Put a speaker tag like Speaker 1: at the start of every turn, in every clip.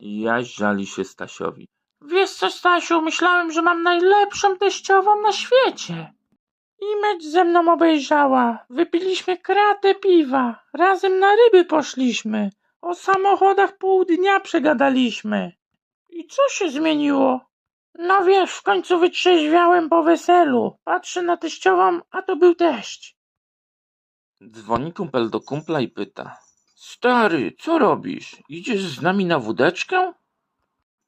Speaker 1: Jaś żali się Stasiowi.
Speaker 2: Wiesz co, Stasiu, myślałem, że mam najlepszą teściową na świecie. I mecz ze mną obejrzała. Wypiliśmy kratę piwa. Razem na ryby poszliśmy. O samochodach pół dnia przegadaliśmy. I co się zmieniło? No wiesz, w końcu wytrzeźwiałem po weselu. Patrzę na teściową, a to był teść.
Speaker 1: Dzwoni kumpel do kumpla i pyta. Stary, co robisz? Idziesz z nami na wódeczkę?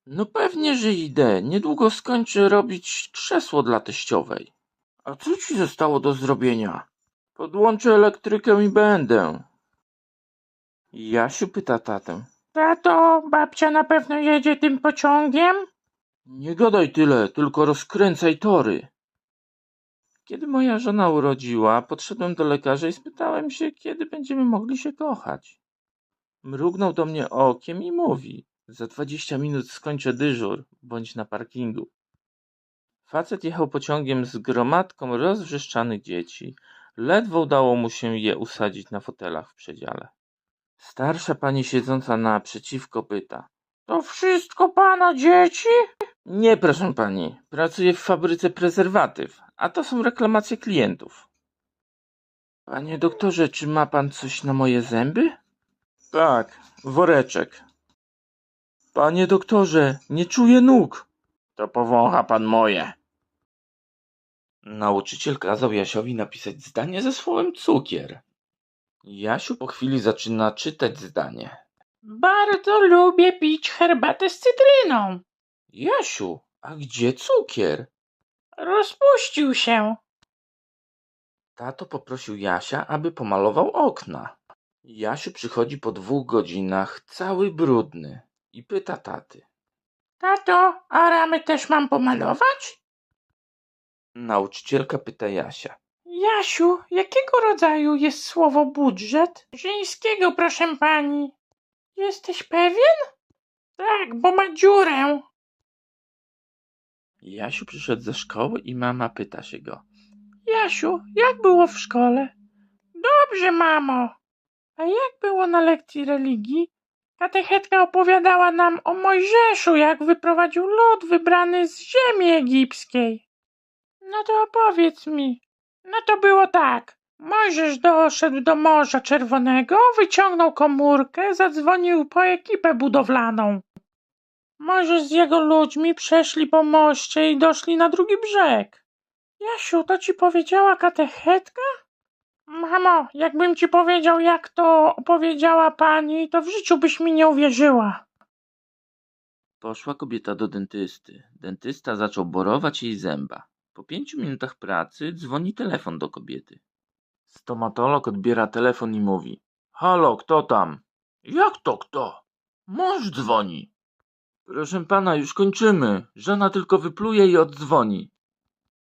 Speaker 1: No pewnie, że idę. Niedługo skończę robić krzesło dla teściowej. A co ci zostało do zrobienia? Podłączę elektrykę i będę. Jasiu pyta tatę.
Speaker 2: Tato, babcia na pewno jedzie tym pociągiem?
Speaker 1: Nie gadaj tyle, tylko rozkręcaj tory. Kiedy moja żona urodziła, podszedłem do lekarza i spytałem się, kiedy będziemy mogli się kochać. Mrugnął do mnie okiem i mówi: Za dwadzieścia minut skończę dyżur, bądź na parkingu. Facet jechał pociągiem z gromadką rozwrzeszczanych dzieci. Ledwo udało mu się je usadzić na fotelach w przedziale. Starsza pani siedząca naprzeciwko pyta:
Speaker 2: To wszystko pana dzieci?
Speaker 1: Nie, proszę pani. Pracuję w fabryce prezerwatyw, a to są reklamacje klientów. Panie doktorze, czy ma pan coś na moje zęby? Tak, woreczek. Panie doktorze, nie czuję nóg. To powącha pan moje. Nauczyciel kazał Jasiowi napisać zdanie ze słowem cukier. Jasiu po chwili zaczyna czytać zdanie.
Speaker 2: Bardzo lubię pić herbatę z cytryną.
Speaker 1: Jasiu, a gdzie cukier?
Speaker 2: Rozpuścił się.
Speaker 1: Tato poprosił Jasia, aby pomalował okna. Jasiu przychodzi po dwóch godzinach, cały brudny, i pyta taty.
Speaker 2: Tato, a ramy też mam pomalować?
Speaker 1: Nauczycielka pyta Jasia.
Speaker 2: Jasiu, jakiego rodzaju jest słowo budżet? Żeńskiego, proszę pani. Jesteś pewien? Tak, bo ma dziurę.
Speaker 1: Jasiu przyszedł ze szkoły i mama pyta się go.
Speaker 2: Jasiu, jak było w szkole? Dobrze, mamo. A jak było na lekcji religii? Katechetka opowiadała nam o Mojżeszu, jak wyprowadził lud wybrany z ziemi egipskiej. No to opowiedz mi. No to było tak. Mojżesz doszedł do Morza Czerwonego, wyciągnął komórkę, zadzwonił po ekipę budowlaną. Mojżesz z jego ludźmi przeszli po moście i doszli na drugi brzeg. Jasiu, to ci powiedziała katechetka? Mamo, jakbym ci powiedział, jak to opowiedziała pani, to w życiu byś mi nie uwierzyła.
Speaker 1: Poszła kobieta do dentysty. Dentysta zaczął borować jej zęba. Po pięciu minutach pracy dzwoni telefon do kobiety. Stomatolog odbiera telefon i mówi: Halo, kto tam? Jak to kto? Mąż dzwoni. Proszę pana, już kończymy. Żona tylko wypluje i oddzwoni.